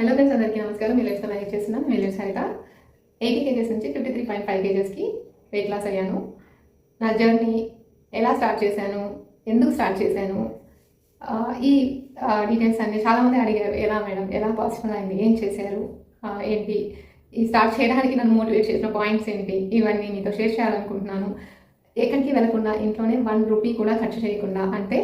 Hello friends అందరికీ నమస్కారం. మీ life like చేస్తున్నాను మీ లైఫ్ సరిగా ఎయిటీ కేజెస్ నుంచి ఫిఫ్టీ త్రీ పాయింట్ ఫైవ్ కేజెస్కి వెయిట్ లాస్ అయ్యాను. నా జర్నీ ఎలా స్టార్ట్ చేశాను? ఎందుకు స్టార్ట్ చేశాను? ఈ డీటెయిల్స్ అన్ని చాలామంది అడిగారు. ఎలా మేడం? ఎలా పాసిబుల్ అయింది? ఏం చేశారు? ఏంటి? ఈ స్టార్ట్ చేయడానికి నన్ను మోటివేట్ చేసిన పాయింట్స్ ఏంటి? ఇవన్నీ మీతో షేర్ చేయాలనుకుంటున్నాను. ఎక్కడికి వెళ్ళకుండా ఇంట్లోనే వన్ రూపీ కూడా ఖర్చు చేయకుండా అంటే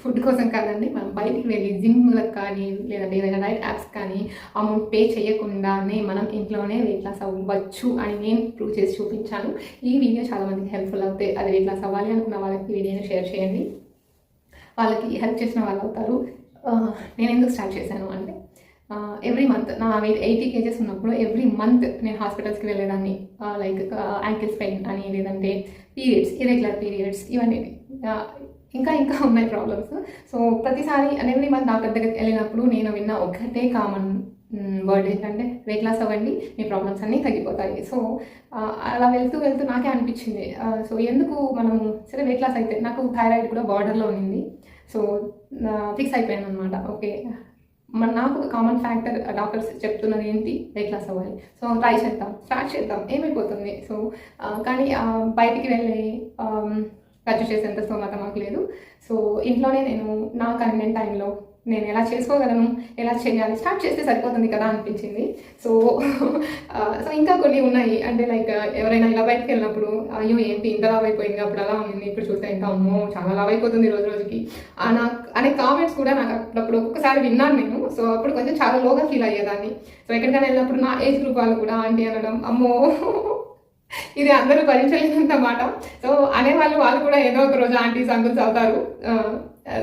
ఫుడ్ కోసం కాదండి మనం బయటికి వెళ్ళి జిమ్లకు కానీ లేదంటే ఏదైనా డైట్ యాప్స్ కానీ అమౌంట్ పే చేయకుండానే మనం ఇంట్లోనే వెయిట్ లాస్ అవ్వచ్చు అని నేను ప్రూవ్ చేసి చూపించాను. ఈ వీడియో చాలామందికి హెల్ప్ఫుల్ అవుతాయి అది వెయిట్ లాస్ అవ్వాలి అనుకున్న వాళ్ళకి వీడియోని షేర్ చేయండి. వాళ్ళకి హెల్ప్ చేసిన వాళ్ళు అవుతారు. నేను ఎందుకు స్టార్ట్ చేశాను అంటే ఎవ్రీ మంత్ నా వెయిట్ ఎయిటీ కేజెస్ ఉన్నప్పుడు ఎవ్రీ మంత్ నేను హాస్పిటల్స్కి వెళ్ళేదాన్ని. లైక్ యాంకిల్స్ పెయిన్ అని లేదంటే పీరియడ్స్ ఇరెగ్యులర్ పీరియడ్స్ ఇవన్నీ. ఇంకా ఇంకా ఉన్నాయి ప్రాబ్లమ్స్ సో ప్రతిసారి అండ్ మన మంత్ డాక్టర్ దగ్గరికి వెళ్ళినప్పుడు నేను విన్న ఒకటే కామన్ వర్డ్ ఏంటంటే వెయిట్ లాస్ అవ్వండి మీ ప్రాబ్లమ్స్ అన్నీ తగ్గిపోతాయి. సో అలా వెళ్తూ వెళ్తూ నాకే అనిపించింది. సో ఎందుకు మనం సరే వెయిట్ లాస్ అయితే నాకు థైరాయిడ్ కూడా బార్డర్లో ఉన్నింది సో ఫిక్స్ అయిపోయాను అనమాట ఓకే మన నాకు కామన్ ఫ్యాక్టర్ డాక్టర్స్ చెప్తున్నది ఏంటి? వెయిట్ లాస్ అవ్వాలి. సో ట్రై చేద్దాం స్టార్ట్ చేద్దాం ఏమైపోతుంది? సో కానీ బయటికి వెళ్ళి ఖర్చు చేసేంత స్తోమత మాకు లేదు. సో ఇంట్లోనే నేను నా కన్వీనియంట్ టైంలో నేను ఎలా చేసుకోగలను ఎలా చేయాలి స్టార్ట్ చేస్తే సరిపోతుంది కదా అనిపించింది. సో సో ఇంకా కొన్ని ఉన్నాయి. అంటే లైక్ ఎవరైనా ఇలా బయటకు వెళ్ళినప్పుడు అయ్యో ఏంటి ఇంత లావ్ అయిపోయింది అప్పుడు అలా ఉంది ఇప్పుడు చూస్తే ఇంకా అమ్మో చాలా లావ్ అయిపోతుంది రోజు రోజుకి. నాకు అనే కామెంట్స్ కూడా నాకు అప్పుడప్పుడు ఒక్కొక్కసారి విన్నాను నేను. సో అప్పుడు కొంచెం చాలా లోగా ఫీల్ అయ్యేదాన్ని. సో ఎక్కడికైనా వెళ్ళినప్పుడు నా ఏజ్ గ్రూప్ వాళ్ళు కూడా ఆంటీ అనడం అమ్మో ఇది అందరూ భరించలేనంత మాట. సో అనేవాళ్ళు వాళ్ళు కూడా ఏదో ఒక రోజు ఆంటీస్ అంకుల్స్ అవుతారు.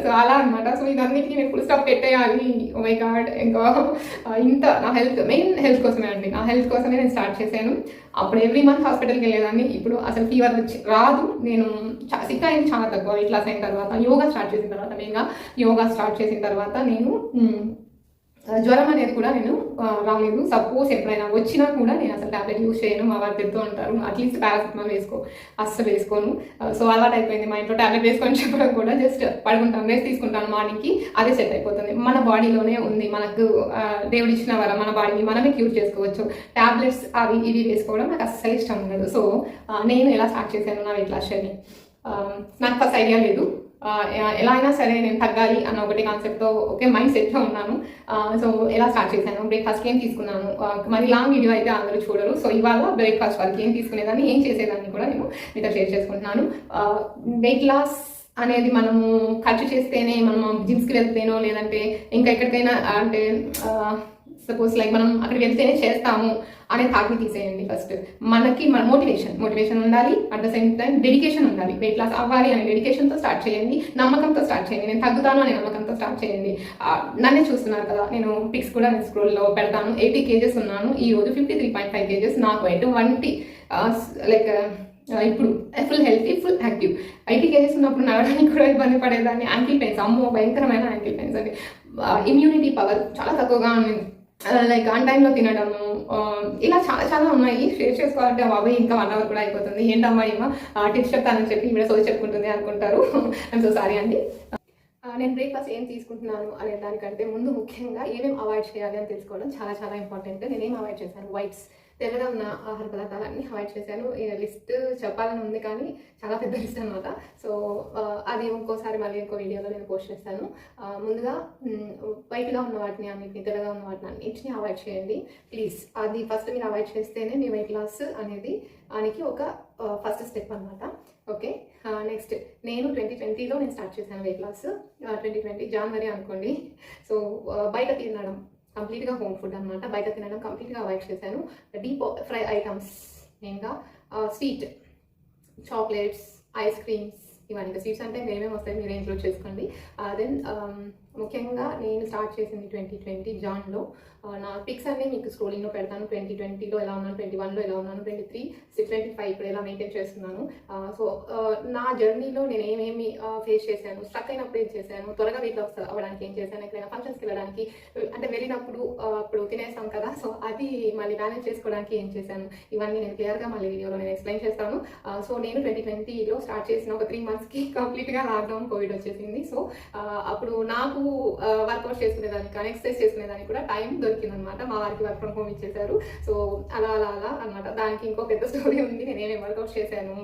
సో అలా అనమాట సో ఇదన్నిటికీ నేను ఫుల్ స్టాప్ పెట్టేయాలి. Oh మై గాడ్ ఇంకా ఇంత నా హెల్త్ మెయిన్ హెల్త్ కోసమే అండి. నా హెల్త్ కోసమే నేను స్టార్ట్ చేశాను. అప్పుడు ఎవ్రీ మంత్ హాస్పిటల్కి వెళ్ళేదాన్ని. ఇప్పుడు అసలు ఫీవర్ వచ్చి రాదు. నేను చా- సిక్ అయింది చాలా తక్కువ. ఇట్లా అయిన తర్వాత యోగా స్టార్ట్ చేసిన తర్వాత మెయిన్గా యోగా స్టార్ట్ చేసిన తర్వాత నేను జ్వరం అనేది కూడా నేను రాలేదు. సపోజ్ ఎప్పుడైనా వచ్చినా కూడా నేను అసలు టాబ్లెట్ యూజ్ చేయను. మా వారి తిడుతూ ఉంటారు. అట్లీస్ట్ పారాసిటమాల్ వేసుకో. అస్సలు వేసుకోను. సో అలవాటు అయిపోయింది. మా ఇంట్లో టాబ్లెట్ వేసుకొని చెప్పడం కూడా జస్ట్ పడుకుంటాను. వేసి తీసుకుంటాను మార్నింగ్కి అదే సెట్ అయిపోతుంది. మన బాడీలోనే ఉంది. మనకు దేవుడిచ్చిన దేవుడు ఇచ్చిన మన బాడీని మనమే క్యూర్ చేసుకోవచ్చు. టాబ్లెట్స్ అవి ఇవి వేసుకోవడం నాకు అస్సలు ఇష్టం ఉండదు. సో నేను ఎలా స్టార్ట్ చేశాను నా వెయిట్ లాస్ జర్నీ నాకు ఫస్ట్ ఐడియా లేదు. ఎలా అయినా సరే నేను తగ్గాలి అన్న ఒకటి కాన్సెప్ట్తో ఒకే మైండ్ సెట్తో ఉన్నాను. సో ఎలా స్టార్ట్ చేశాను? బ్రేక్ఫాస్ట్ ఏం తీసుకున్నాను? మరి లాంగ్ వీడియో అయితే అందరూ చూడరు. సో ఇవాళ బ్రేక్ఫాస్ట్ వాళ్ళకి ఏం తీసుకునేదాన్ని ఏం చేసేదాన్ని కూడా నేను మీతో షేర్ చేసుకుంటున్నాను. వెయిట్ లాస్ అనేది మనము ఖర్చు చేస్తేనే మనం జిమ్స్కి వెళ్తేనో లేదంటే ఇంకా ఎక్కడికైనా అంటే సపోజ్ లైక్ మనం అక్కడికి వెళ్తేనే చేస్తాము అనే థాట్ని తీసేయండి ఫస్ట్ మనకి మన మోటివేషన్ మోటివేషన్ ఉండాలి at the same time dedication ఉండాలి. వెయిట్ లాస్ అవ్వాలి అనే డెడికేషన్తో స్టార్ట్ చేయండి నమ్మకంతో స్టార్ట్ చేయండి. నేను తగ్గుతాను అనే నమ్మకంతో స్టార్ట్ చేయండి. నన్నే చూస్తున్నారు కదా నేను పిక్స్ కూడా నేను స్క్రోల్లో పెడతాను. ఎయిటీ కేజెస్ ఉన్నాను. ఈ రోజు fifty three point five kgs నాకు ఎటువంటి లైక్ ఇప్పుడు full healthy full active eighty kgs ఉన్నప్పుడు నడవడానికి కూడా ఇబ్బంది పడేదాన్ని. యాంకిల్ పెయిన్స్ అమ్మో భయంకరమైన యాంకిల్ పెయిన్స్ అండి. ఇమ్యూనిటీ పవర్ చాలా తక్కువగా ఉంది. లైక్ ఆన్ టైంలో తినడము uh, ఇలా చాలా చాలా ఉన్నాయి. షేర్ చేసుకోవాలంటే బాబాయ్ ఇంకా వన్ అవర్ కూడా అయిపోతుంది. ఏంటమ్మా ఏమో టిప్స్ చెప్తానని చెప్పి ఇప్పుడు సోది చెప్పుకుంటుంది అనుకుంటారు. ఐమ్ సో సారీ అండి. Uh, నేను బ్రేక్ఫాస్ట్ ఏం తీసుకుంటున్నాను అనే దానికంటే ముందు ముఖ్యంగా ఏమేమి అవాయిడ్ చేయాలి అని తెలుసుకోవడం చాలా చాలా ఇంపార్టెంట్ నేనేం అవాయిడ్ చేశాను? వైట్స్ తెల్లగా ఉన్న ఆహార పదార్థాలన్నీ అవాయిడ్ చేశాను. లిస్ట్ చెప్పాలని ఉంది కానీ చాలా పెద్ద లిస్ట్ అనమాట సో అది ఇంకోసారి మళ్ళీ ఇంకో వీడియోలో నేను పోస్ట్ చేస్తాను. ముందుగా వైట్గా ఉన్న వాటిని అన్నిటిని తెల్లగా ఉన్న వాటిని అన్నింటిని అవాయిడ్ చేయండి. ప్లీజ్ అది ఫస్ట్ మీరు అవాయిడ్ చేస్తేనే మీ వెయిట్ లాస్ అనేది దానికి ఒక ఫస్ట్ స్టెప్ అనమాట ఓకే నెక్స్ట్ నేను ట్వంటీ ట్వంటీలో నేను స్టార్ట్ చేశాను వెయిట్ లాస్ ట్వంటీ ట్వంటీ జనవరి అనుకోండి. సో బయట తినడం కంప్లీట్గా హోమ్ ఫుడ్ అనమాట బయట తినడం కంప్లీట్గా అవాయిడ్ చేశాను. డీప్ ఫ్రై ఐటమ్స్ మెయిన్గా స్వీట్ చాక్లెట్స్ ఐస్ క్రీమ్స్ ఇవన్నీ ఇంకా స్వీట్స్ అంటే ఏమేమి వస్తాయి మీరు ఇంక్లూడ్ చేసుకోండి. దెన్ um, ముఖ్యంగా నేను స్టార్ట్ చేసింది ట్వంటీ ట్వంటీ జాన్లో. నా పిక్స్ అన్నీ మీకు స్క్రోలింగ్లో పెడతాను. ట్వంటీ ట్వంటీలో ఎలా ఉన్నాను ట్వంటీ వన్లో ఎలా ఉన్నాను twenty three six twenty five ఇప్పుడు ఎలా మెయింటైన్ చేస్తున్నాను. సో నా జర్నీలో నేను ఏమేమి ఫేస్ చేశాను స్ట్రక్ అయినప్పుడు ఏం చేశాను త్వరగా వెయిట్ లాస్ అవ్వడానికి ఏం చేశాను ఎక్కడైనా ఫంక్షన్స్కి వెళ్ళడానికి అంటే వెళ్ళినప్పుడు ఆ, అప్పుడు తినేస్తాం కదా సో అది మళ్ళీ బ్యాలెన్స్ చేసుకోవడానికి ఏం చేశాను? ఇవన్నీ నేను క్లియర్గా మళ్ళీ వీడియోలో నేను ఎక్స్ప్లెయిన్ చేస్తాను. సో నేను ట్వంటీ ట్వంటీలో స్టార్ట్ చేసిన ఒక త్రీ మంత్స్కి కంప్లీట్గా లాక్డౌన్ కోవిడ్ వచ్చేసింది. సో అప్పుడు నాకు వర్కౌట్ చేసుకునేదానికి కానీ ఎక్సర్సైజ్ చేసుకునేదానికి కూడా టైం దొరికిందనమాట మా వారికి వర్క్ ఫ్రమ్ హోమ్ ఇచ్చేసారు సో అలా అలా అలా అనమాట దానికి ఇంకో పెద్ద స్టోరీ ఉంది. నేను వర్కౌట్ చేశాను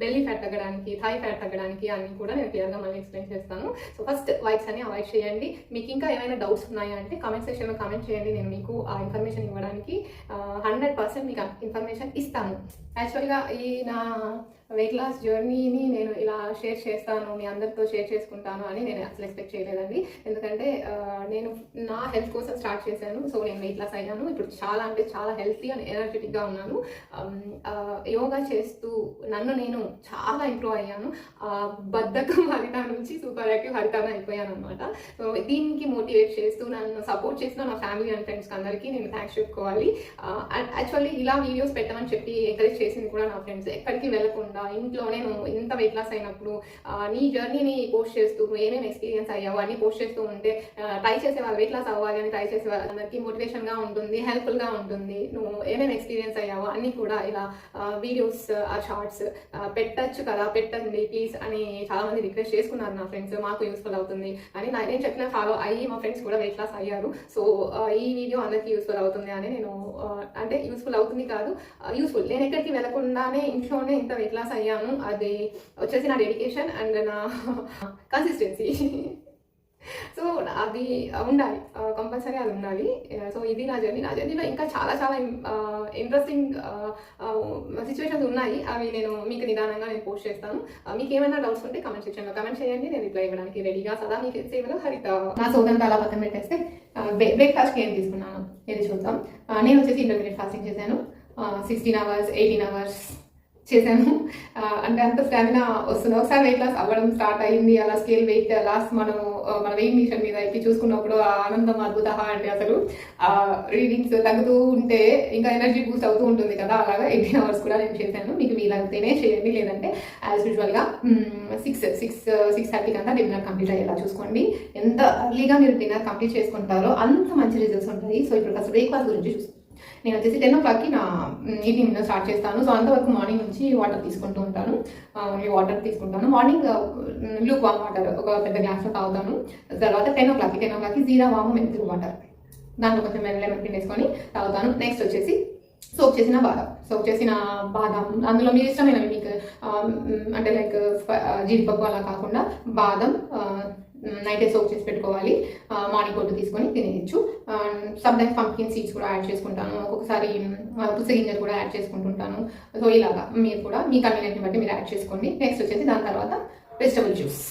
బెల్లీ ఫ్యాట్ తగ్గడానికి థై ఫ్యాట్ తగ్గడానికి అన్ని కూడా నేను క్లియర్గా మళ్ళీ ఎక్స్ప్లెయిన్ చేస్తాను. సో ఫస్ట్ వైట్స్ అని అవాయిడ్ చేయండి. మీకు ఇంకా ఏమైనా డౌట్స్ ఉన్నాయా అంటే కామెంట్ సెక్షన్లో కామెంట్ చేయండి. నేను మీకు ఆ ఇన్ఫర్మేషన్ ఇవ్వడానికి హండ్రెడ్ పర్సెంట్ మీకు ఇన్ఫర్మేషన్ ఇస్తాను. యాక్చువల్గా ఈ నా వెయిట్ లాస్ జర్నీని నేను ఇలా షేర్ చేస్తాను మీ అందరితో షేర్ చేసుకుంటాను అని నేను అసలు ఎక్స్పెక్ట్ చేయలేదండి. ఎందుకంటే నేను నా హెల్త్ కోసం స్టార్ట్ చేశాను. సో నేను వెయిట్ లాస్ అయ్యాను ఇప్పుడు చాలా అంటే చాలా హెల్తీ అండ్ ఎనర్జెటిక్గా ఉన్నాను. యోగా చేస్తూ నన్ను నేను చాలా ఇంప్రూవ్ అయ్యాను. బద్ధకం హరిత నుంచి సూపర్ యాక్టివ్ హరితాన అయిపోయాను అనమాట సో దీనికి మోటివేట్ చేస్తూ నన్ను సపోర్ట్ చేసిన నా ఫ్యామిలీ అండ్ ఫ్రెండ్స్కి అందరికీ నేను థ్యాంక్స్ చెప్పుకోవాలి. యాక్చువల్లీ ఇలా వీడియోస్ పెట్టమని చెప్పి ఎంకరేజ్ చేసింది కూడా నా ఫ్రెండ్స్. ఎక్కడికి వెళ్ళకుండా ఇంట్లోనే నువ్వు ఇంత వెయిట్ లాస్ అయినప్పుడు నీ జర్నీని పోస్ట్ చేస్తూ నువ్వు ఏమేమి ఎక్స్పీరియన్స్ అయ్యావు అన్ని పోస్ట్ చేస్తూ ఉంటే ట్రై చేసే వాళ్ళు వెయిట్ లాస్ అవ్వాలి అని ట్రై చేసే వాళ్ళందరికీ మోటివేషన్గా ఉంటుంది హెల్ప్ఫుల్గా ఉంటుంది. నువ్వు ఏమేమి ఎక్స్పీరియన్స్ అయ్యావో అన్ని కూడా ఇలా వీడియోస్ ఆ షార్ట్స్ పెట్టచ్చు కదా పెట్టండి ప్లీజ్ అని చాలామంది రిక్వెస్ట్ చేసుకున్నారు నా ఫ్రెండ్స్ మాకు యూస్ఫుల్ అవుతుంది అని నా- నేను చెప్పిన ఫాలో అయ్యి మా ఫ్రెండ్స్ కూడా వెయిట్ లాస్ అయ్యారు. సో ఈ వీడియో అందరికీ యూస్ఫుల్ అవుతుంది అని నేను అంటే యూస్ఫుల్ అవుతుంది కాదు యూస్ఫుల్ నేను ఎక్కడికి వెళ్ళకుండానే ఇంట్లోనే ఇంత వెయిట్ లాస్ అయ్యాను. అది వచ్చేసి నా డెడికేషన్ అండ్ నా కన్సిస్టెన్సీ సో అది ఉండాలి. కంపల్సరీ అది ఉండాలి. సో ఇది నా జర్నీ నా జర్నీలో ఇంకా చాలా చాలా ఇంట్రెస్టింగ్ సిచ్యువేషన్స్ ఉన్నాయి. అవి నేను మీకు నిదానంగా నేను పోస్ట్ చేస్తాను. మీకు ఏమైనా డౌట్స్ ఉంటే కమెంట్ సెక్షన్లో కమెంట్ చేయండి. నేను రిప్లై ఇవ్వడానికి రెడీగా సదా మీకు సేవలో హరిత. నా సోదంతా అలా పక్కన పెట్టేస్తే బ్రేక్ఫాస్ట్కి ఏం తీసుకున్నాను? ఏది చూద్దాం? నేను వచ్చేసి ఇంటర్మీడియట్ ఫాస్టింగ్ చేశాను. సిక్స్టీన్ అవర్స్ ఎయిటీన్ అవర్స్ చేశాను. అంటే అంత స్టామినా వస్తుంది. ఒకసారి వెయిట్ లాస్ అవ్వడం స్టార్ట్ అయింది అలా స్కేల్ వెయిట్ లాస్ట్ మనం మన వెయిట్ మిషన్ మీద ఎక్కి చూసుకున్నప్పుడు ఆ ఆనందం అద్భుత అంటే అసలు. రీడింగ్స్ తగ్గుతూ ఉంటే ఇంకా ఎనర్జీ బూస్ట్ అవుతూ ఉంటుంది కదా. అలాగా ఎయిటీన్ అవర్స్ కూడా నేను చేశాను. మీకు వీలైతేనే చేయండి. లేదంటే యాజ్ యూజువల్గా సిక్స్ సిక్స్ సిక్స్ థర్టీకి అంతా డిన్నర్ కంప్లీట్ అయ్యేలా చూసుకోండి. ఎంత అర్లీగా మీరు డిన్నర్ కంప్లీట్ చేసుకుంటారో అంత మంచి రిజల్ట్స్ ఉంటాయి. సో ఇప్పుడు ఫస్ట్ బ్రేక్ఫాస్ట్ గురించి చూసుకుంటాం నేను వచ్చేసి టెన్ ఓ క్లాక్కి నా ఈవినింగ్ స్టార్ట్ చేస్తాను. సో అంతవరకు మార్నింగ్ నుంచి వాటర్ తీసుకుంటూ ఉంటాను. ఓన్లీ వాటర్ తీసుకుంటాను. మార్నింగ్ లూక్ వామ్ వాటర్ ఒక పెద్ద గ్లాస్లో తాగుతాను. తర్వాత టెన్ ఓ క్లాక్కి టెన్ ఓ క్లాక్కి జీరా వాము మెంతులు వాటర్ దాంట్లో కొంచెం లెమన్ పిండి వేసుకొని తాగుతాను. నెక్స్ట్ వచ్చేసి సోప్ చేసిన బాదం. సోప్ చేసిన బాదం. అందులో మీరు ఇష్టమైనవి మీకు అంటే లైక్ జీడిపప్పు అలా కాకుండా బాదం నైటే సోప్ చేసి పెట్టుకోవాలి. మార్నింగ్ పొట్టు తీసుకొని తినేయచ్చు. సమ్ టైమ్స్ పంకిన్ సీడ్స్ కూడా యాడ్ చేసుకుంటాను. ఒక్కొక్కసారి గింజర్ కూడా యాడ్ చేసుకుంటుంటాను. సో ఇలాగా మీరు కూడా మీ కన్వీనియంట్ని బట్టి మీరు యాడ్ చేసుకోండి. నెక్స్ట్ వచ్చేసి దాని తర్వాత vegetable juice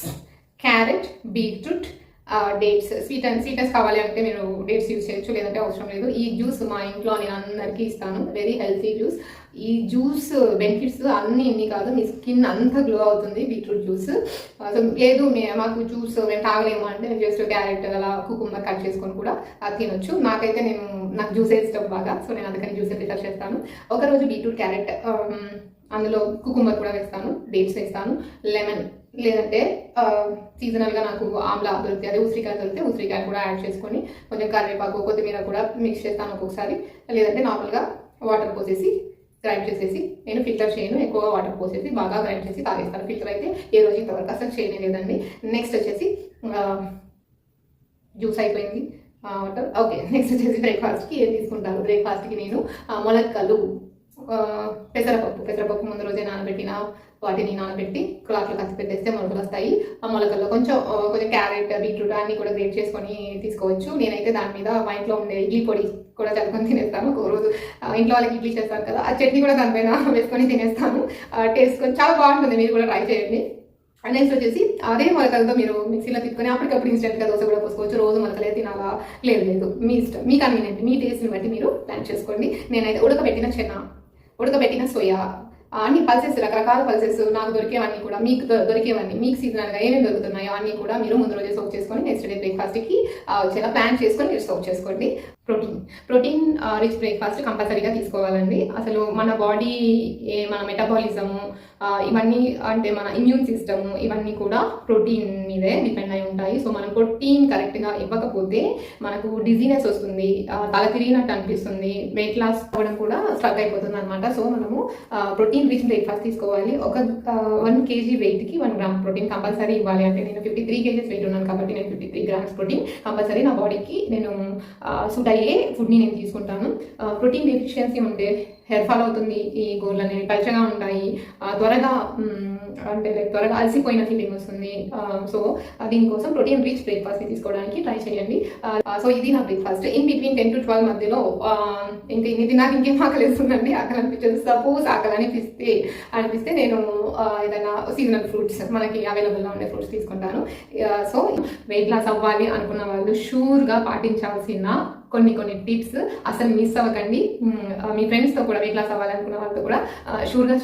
carrot beetroot dates sweet and sweetness కావాలి అంటే మీరు డేట్స్ యూస్ చేయొచ్చు లేదంటే అవసరం లేదు. ఈ జ్యూస్ మా ఇంట్లో నేను అందరికీ ఇస్తాను. వెరీ హెల్తీ జ్యూస్ ఈ జ్యూస్ బెనిఫిట్స్ అన్ని ఇన్ని కాదు మీ స్కిన్ అంతా గ్లో అవుతుంది బీట్రూట్ జ్యూస్ సో లేదు మే- మాకు జ్యూస్ మేము తాగలేము అంటే జస్ట్ క్యారెట్ అలా కుకుంబర్ కట్ చేసుకొని కూడా తినొచ్చు. నాకైతే నేను నాకు జ్యూసే ఇష్టం బాగా సో నేను అందుకని జ్యూస్ ప్రిఫర్ చేస్తాను. ఒకరోజు బీట్రూట్ క్యారెట్ um, అందులో కుకుంబర్ కూడా వేస్తాను డేట్స్ వేస్తాను. లెమన్ లేదంటే సీజనల్గా నాకు ఆమ్లా దొరికితే అదే ఉసిరికాయ దొరికితే ఉసిరికాయ కూడా యాడ్ చేసుకొని కొంచెం కరివేపాకు కొత్తిమీర కూడా మిక్స్ చేస్తాను ఒక్కొక్కసారి. లేదంటే నార్మల్గా వాటర్ పోసేసి గ్రైండ్ చేసేసి నేను ఫిల్టర్ చేయను ఎక్కువగా వాటర్ పోసేసి బాగా గ్రైండ్ చేసి తాగేస్తాను. ఫిల్టర్ అయితే ఏ రోజు ఇంతవరకు అసలు చేయనే లేదండి. నెక్స్ట్ వచ్చేసి జ్యూస్ అయిపోయింది. వాటర్ ఓకే నెక్స్ట్ వచ్చేసి బ్రేక్ఫాస్ట్కి ఏం తీసుకుంటాను బ్రేక్ఫాస్ట్కి నేను మొలక్కలు పెసరపప్పు. పెసరపప్పు ముందు రోజే నానబెట్టిన వాటిని నానబెట్టి క్లాత్లో కత్తి పెట్టేస్తే మొలకలు వస్తాయి. ఆ మొలకల్లో కొంచెం కొంచెం క్యారెట్ బీట్రూట్ అన్ని కూడా గ్రేట్ చేసుకొని తీసుకోవచ్చు. నేనైతే దాని మీద మా ఇంట్లో ఉండే ఇడ్లీ పొడి కూడా చదువుకొని తినేస్తాను. ఒక రోజు ఇంట్లో వాళ్ళకి ఇడ్లీ చేస్తాను కదా ఆ చట్నీ కూడా దానిపైన వేసుకొని తినేస్తాను. టేస్ట్ చాలా బాగుంటుంది. మీరు కూడా ట్రై చేయండి. నెక్స్ట్ వచ్చేసి అదే మొలకలతో మీరు మిక్సీలో తిప్పుకొని అప్పటికప్పుడు ఇన్స్టెంట్గా దోశ కూడా పోసుకోవచ్చు. రోజు మొలకలే తినాలా? లేదు లేదు. మీ ఇష్టం. మీ కన్వీనియంట్ మీ టేస్ట్ని బట్టి మీరు ప్లాన్ చేసుకోండి. నేనైతే ఉడకబెట్టిన చెన్న ఉడకబెట్టిన సోయా అన్ని పల్సెస్ రకరకాల పల్సెస్ నాకు దొరికేవన్నీ కూడా మీకు దొరికేవన్నీ మీకు సీజనల్గా ఏమేమి దొరుకుతున్నాయో అన్నీ కూడా మీరు ముందు రోజే సోక్ చేసుకొని నెక్స్ట్ డే బ్రేక్ఫాస్ట్కి వచ్చేలా ప్లాన్ చేసుకొని మీరు సోక్ చేసుకోండి. ప్రోటీన్. ప్రోటీన్ రిచ్ బ్రేక్ఫాస్ట్ కంపల్సరీగా తీసుకోవాలండి. అసలు మన బాడీ మన మెటబాలిజము ఇవన్నీ అంటే మన ఇమ్యూన్ సిస్టమ్ ఇవన్నీ కూడా ప్రోటీన్ మీదే డిపెండ్ అయి ఉంటాయి. సో మనం ప్రోటీన్ కరెక్ట్గా ఇవ్వకపోతే మనకు డిజీనెస్ వస్తుంది తల తిరిగినట్టు అనిపిస్తుంది వెయిట్ లాస్ అవ్వడం కూడా స్ట్రక్ అయిపోతుంది అనమాట సో మనము ప్రోటీన్ రిచ్ బ్రేక్ఫాస్ట్ తీసుకోవాలి. ఒక వన్ కేజీ వెయిట్కి వన్ గ్రామ్ ప్రోటీన్ కంపల్సరీ ఇవ్వాలి. అంటే నేను ఫిఫ్టీ త్రీ కేజీస్ వెయిట్ ఉన్నాను కాబట్టి నేను fifty three grams protein compulsory నా బాడీకి నేను సూట్ అయ్యే ఫుడ్ని నేను తీసుకుంటాను. ప్రోటీన్ డెఫిషియన్సీ ఉండే హెయిర్ ఫాల్ అవుతుంది ఈ గోర్లు అనేవి పలచగా ఉంటాయి త్వరగా అంటే లైక్ త్వరగా అలసిపోయిన ఫీలింగ్ వస్తుంది సో దీనికోసం ప్రోటీన్ రీచ్ బ్రేక్ఫాస్ట్ తీసుకోవడానికి ట్రై చేయండి. సో ఇది నా breakfast in between ten to twelve మధ్యలో ఇంకా ఇన్ని తిన్నాక ఇంకేం ఆకలి వేస్తుందండి ఆకలి అనిపించదు సపోజ్ ఆకలి అనిపిస్తే అనిపిస్తే నేను ఏదైనా సీజనల్ ఫ్రూట్స్ మనకి అవైలబుల్గా ఉండే ఫ్రూట్స్ తీసుకుంటాను. సో వెయిట్ లాస్ అవ్వాలి అనుకున్న వాళ్ళు షూర్గా పాటించాల్సిన కొన్ని కొన్ని టిప్స్ అసలు మిస్ అవ్వకండి. మీ ఫ్రెండ్స్తో కూడా వెయిట్ లాస్ అవ్వాలనుకున్న వాళ్ళతో కూడా షూర్గా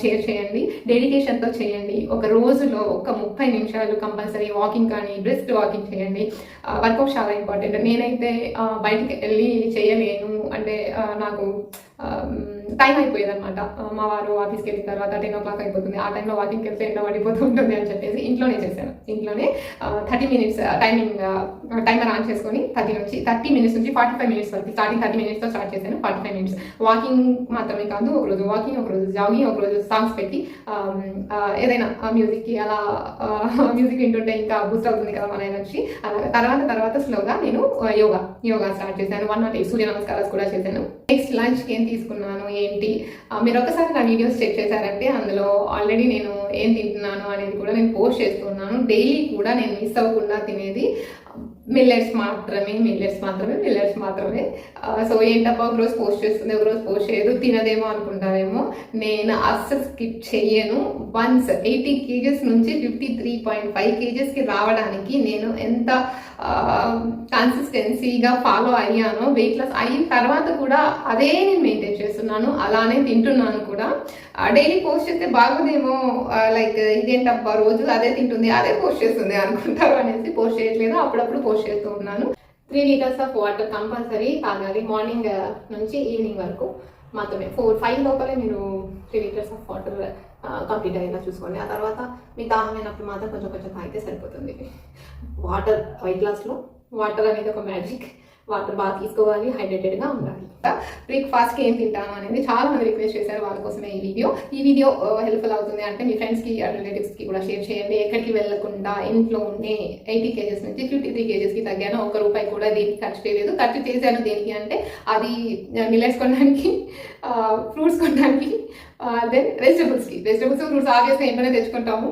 షేర్ చేయండి. డెడికేషన్తో చేయండి. ఒక రోజులో ఒక ముప్పై నిమిషాలు కంపల్సరీ వాకింగ్ కానీ బ్రెస్ట్ వాకింగ్ చేయండి. వర్కౌట్ చాలా ఇంపార్టెంట్ నేనైతే బయటికి వెళ్ళి చేయలేను. అంటే నాకు టైం అయిపోయేది అనమాట మా వారు ఆఫీస్కి వెళ్ళిన తర్వాత టెన్ ఓ క్లాక్ అయిపోతుంది. ఆ టైంలో వాకింగ్కి వెళ్తే ఎండ పడిపోతూ ఉంటుంది అని చెప్పేసి ఇంట్లోనే చేశాను. ఇంట్లోనే thirty minutes timing timer on చేసుకొని థర్టీ నుంచి థర్టీ మినిట్స్ నుంచి ఫార్టీ ఫైవ్ మినిట్స్ వరకు స్టార్టింగ్ థర్టీ మినిట్స్తో స్టార్ట్ చేశాను. ఫార్టీ ఫైవ్ మినిట్స్ వాకింగ్ మాత్రమే కాదు ఒకరోజు వాకింగ్ ఒకరోజు జాగింగ్ ఒకరోజు సాంగ్స్ పెట్టి ఏదైనా మ్యూజిక్కి అలా మ్యూజిక్ వింటుంటే ఇంకా బూస్ట్ అవుతుంది కదా మన ఎనర్జీ అలా తర్వాత తర్వాత స్లోగా నేను యోగా యోగా స్టార్ట్ చేశాను. వన్ నాట్ ఎయిట్ సూర్య నమస్కారాలు కూడా చేశాను. నెక్స్ట్ లంచ్కి ఏం తీసుకున్నాను ఏంటి? మీరు ఒకసారి నా వీడియోస్ చెక్ చేశారంటే అందులో ఆల్రెడీ నేను ఏం తింటున్నాను అనేది కూడా నేను పోస్ట్ చేస్తున్నాను. డైలీ కూడా నేను మిస్ అవ్వకుండా తినేది మిల్లెట్స్ మాత్రమే మిల్లెట్స్ మాత్రమే మిల్లెట్స్ మాత్రమే. సో ఏంటబ్బా ఒకరోజు పోస్ట్ చేస్తుంది ఒక రోజు పోస్ట్ చేయదు తినదేమో అనుకుంటారేమో. నేను అస్సలు స్కిప్ చేయను. వన్స్ ఎయిటీ కేజెస్ నుంచి ఫిఫ్టీ త్రీ పాయింట్ ఫైవ్ కేజెస్కి రావడానికి నేను ఎంత కన్సిస్టెన్సీగా ఫాలో అయ్యానో వెయిట్ లాస్ అయిన తర్వాత కూడా అదే నేను మెయింటైన్ చేస్తున్నాను. అలానే తింటున్నాను కూడా. డైలీ పోస్ట్ చేస్తే బాగోదేమో లైక్ ఇదేంటబ్బా రోజు అదే తింటుంది అదే పోస్ట్ చేస్తుంది అనుకుంటారు అనేసి పోస్ట్ చేయట్లేదు. అప్పుడప్పుడు పోస్ట్ చేస్తూ ఉన్నాను. Three litres of water compulsory తాగాలి మార్నింగ్ uh, నుంచి ఈవినింగ్ వరకు మాత్రమే. ఫోర్ ఫైవ్ లోపలే మీరు three litres of water complete అయ్యేలా చూసుకోండి. ఆ తర్వాత మీ దాహమైనప్పుడు మాత్రం కొంచెం కొంచెం తాగితే సరిపోతుంది. వాటర్ వైట్ లాస్లో వాటర్ అనేది ఒక మ్యాజిక్ వాటర్ బాగా తీసుకోవాలి హైడ్రేటెడ్గా ఉండాలి. బ్రేక్ఫాస్ట్కి ఏం తింటాను అనేది చాలా మంది రిక్వెస్ట్ చేశారు వాళ్ళ కోసమే ఈ వీడియో. ఈ వీడియో హెల్ప్ఫుల్ అవుతుంది అంటే మీ ఫ్రెండ్స్కి రిలేటివ్స్కి కూడా షేర్ చేయండి. ఎక్కడికి వెళ్ళకుండా ఇంట్లో ఉండే ఎయిటీ కేజెస్ నుంచి ఫిఫ్టీ త్రీ కేజెస్కి తగ్గాను. ఒక్క రూపాయి కూడా దేనికి ఖర్చు చేయలేదు. ఖర్చు చేశాను దేనికి అంటే అది మిలెట్స్ కొనడానికి ఫ్రూట్స్ కొనడానికి దెన్ వెజిటబుల్స్కి వెజిటబుల్స్ ఫ్రూట్స్ ఆబ్వియస్గా ఇంట్లోనే తెచ్చుకుంటాము.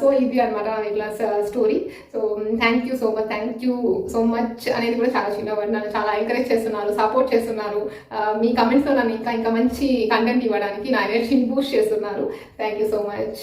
సో ఇది అనమాట ఇట్లా story so thank you so much thank you so much అనేది కూడా చాలా చిన్న వర్డ్ నన్ను చాలా ఎంకరేజ్ చేస్తున్నారు సపోర్ట్ చేస్తున్నారు. మీ కమెంట్స్తో నన్ను ఇంకా ఇంకా మంచి కంటెంట్ ఇవ్వడానికి నా ఎనర్జీని బూస్ట్ చేస్తున్నారు. Thank you so much